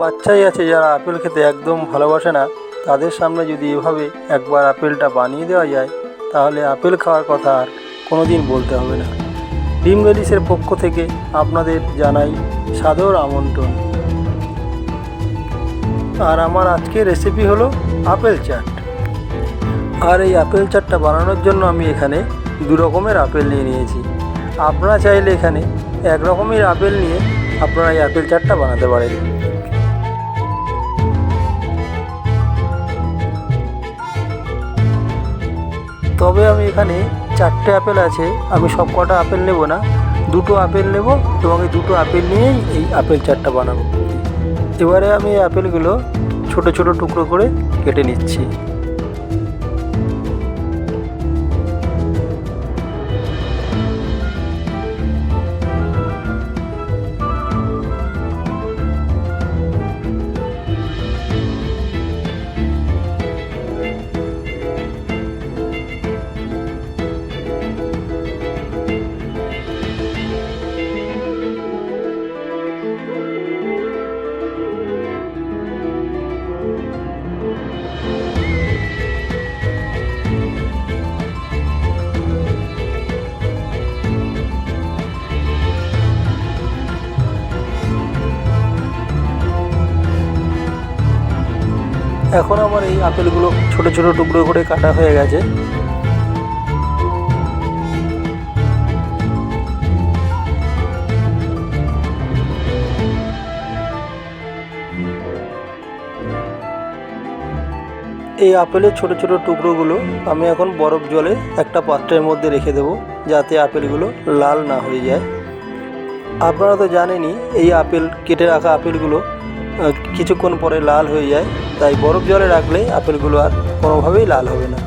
বাচ্চাই আছে যারা আপেল খেতে একদম ভালোবাসে না, তাদের সামনে যদি এভাবে একবার আপেলটা বানিয়ে দেওয়া যায়, তাহলে আপেল খাওয়ার কথা আর কোনো দিন বলতে হবে না। ডিম ভ্যালিসের পক্ষ থেকে আপনাদের জানাই সাদর আমন্ত্রণ। আর আমার আজকের রেসিপি হলো আপেল চাট। আর এই আপেল চাটটা বানানোর জন্য আমি এখানে দু রকমের আপেল নিয়ে নিয়েছি। আপনারা চাইলে এখানে এক রকমের আপেল নিয়ে আপনারা এই আপেল চাটটা বানাতে পারেন। তবে আমি এখানে চারটে আপেল আছে। আমি সব কটা আপেল নেব না। দুটো আপেল নেব এবং এই দুটো আপেল নিয়েই এই আপেল চারটা বানাবো। এবারে আমি এই আপেলগুলো ছোটো ছোটো টুকরো করে কেটে নিচ্ছি। এখন আমার এই আপেলগুলো ছোট ছোট টুকরো করে কাটা হয়ে গেছে। এই আপেলের ছোট ছোট টুকরোগুলো আমি এখন বরফ জলে একটা পাত্রের মধ্যে রেখে দেবো, যাতে আপেলগুলো লাল না হয়ে যায়। আপনারা তো জানেনই, এই আপেল কেটে রাখা আপেলগুলো কিছুক্ষণ পরে লাল হয়ে যায়। তাই বরফ জলে রাখলে আপেলগুলো আর কোনোভাবেই লাল হবে না।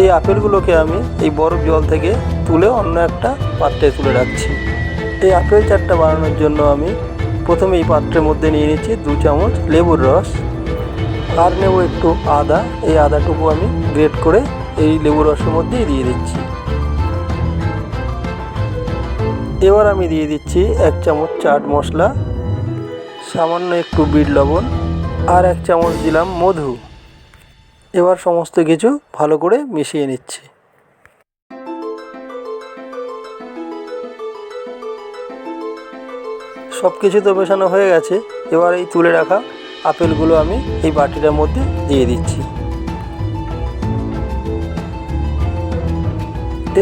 এই আপেলগুলোকে আমি এই বরফ জল থেকে তুলে অন্য একটা পাত্রে তুলে রাখছি। এই আপেল চাটটা বানানোর জন্য আমি প্রথমে এই পাত্রের মধ্যে নিয়ে নিচ্ছি দু চামচ লেবুর রস। আর নেব একটু আদা। এই আদাটুকু আমি গ্রেট করে এই লেবু রসের মধ্যেই দিয়ে দিচ্ছি। এবার আমি দিয়ে দিচ্ছি এক চামচ চাট মশলা। সামান্য একটু বিট লবণ আর এক চামচ দিলাম মধু। এবার সমস্ত কিছু ভালো করে মিশিয়ে নিচ্ছি। সব কিছু তো মেশানো হয়ে গেছে। এবার এই তুলে রাখা আপেলগুলো আমি এই বাটিটার মধ্যে দিয়ে দিচ্ছি।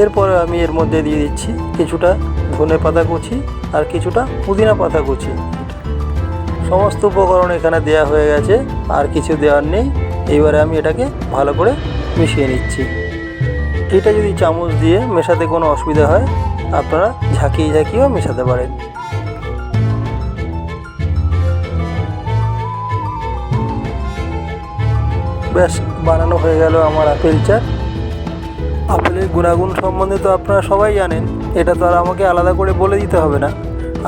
এরপরে আমি এর মধ্যে দিয়ে দিচ্ছি কিছুটা ধনে পাতা কুচি আর কিছুটা পুদিনা পাতা কুচি। সমস্ত উপকরণ এখানে দেয়া হয়ে গেছে, আর কিছু দেওয়ার নেই। এইবারে আমি এটাকে ভালো করে মিশিয়ে নিচ্ছি। এটা যদি চামচ দিয়ে মেশাতে কোনো অসুবিধা হয়, আপনারা ঝাঁকিয়ে ঝাঁকিয়েও মেশাতে পারেন। ব্যাস, বানানো হয়ে গেল আমার আপেল চাট। আপেলের গুণাগুণ সম্বন্ধে তো আপনারা সবাই জানেন, এটা তো আর আমাকে আলাদা করে বলে দিতে হবে না।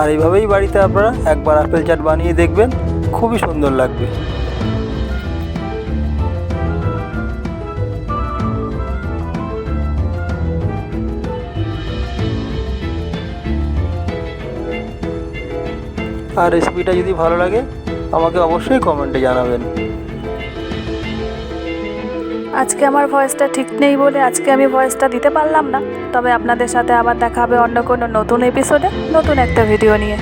আর এইভাবেই বাড়িতে আপনারা একবার আপেল চাট বানিয়ে দেখবেন, খুবই সুন্দর লাগবে। আর রেসিপিটা যদি ভালো লাগে, আমাকে অবশ্যই কমেন্টে জানাবেন। আজকে আমার ভয়েসটা ঠিক নেই বলে আজকে আমি ভয়েসটা দিতে পারলাম না। তবে আপনাদের সাথে আবার দেখা হবে অন্য কোনো নতুন এপিসোডে নতুন একটা ভিডিও নিয়ে।